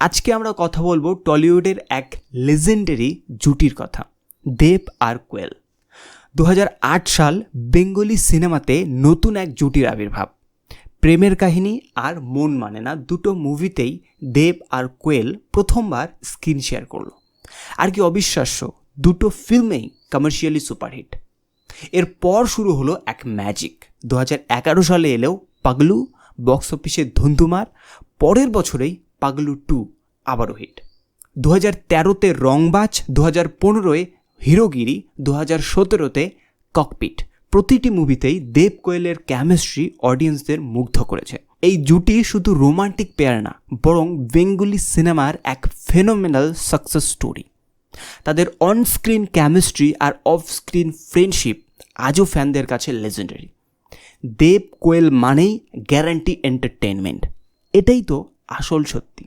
আজকে আমরা কথা বলব টলিউডের এক লেজেন্ডারি জুটির কথা, দেব আর কোয়েল। দু হাজার আট সাল বেঙ্গলি সিনেমাতে নতুন এক জুটির আবির্ভাব। প্রেমের কাহিনী আর মন মানে না, দুটো মুভিতেই দেব আর কোয়েল প্রথমবার স্ক্রিন শেয়ার করল। আর কি অবিশ্বাস্য, দুটো ফিল্মেই কমার্শিয়ালি সুপারহিট এরপর শুরু হলো এক ম্যাজিক দু সালে এলেও পাগলু বক্স অফিসে ধুন্ধুমার, পরের বছরেই পাগলু টু আবারও হিট দু হাজার তেরোতে রংবাজ দু হাজার পনেরোয় হিরোগিরি দু হাজার সতেরোতে ককপিট প্রতিটি মুভিতেই দেব কোয়েলের কেমিস্ট্রি অডিয়েন্সদের মুগ্ধ করেছে। এই জুটি শুধু রোমান্টিক পেয়ার না, বরং বেঙ্গলি সিনেমার এক ফেনোমেনাল সাকসেস স্টোরি তাদের অন স্ক্রিন কেমিস্ট্রি আর অফ স্ক্রিন ফ্রেন্ডশিপ আজও ফ্যানদের কাছে লেজেন্ডারি দেব কোয়েল মানেই গ্যারান্টি এন্টারটেনমেন্ট এটাই তো আসল সত্যি।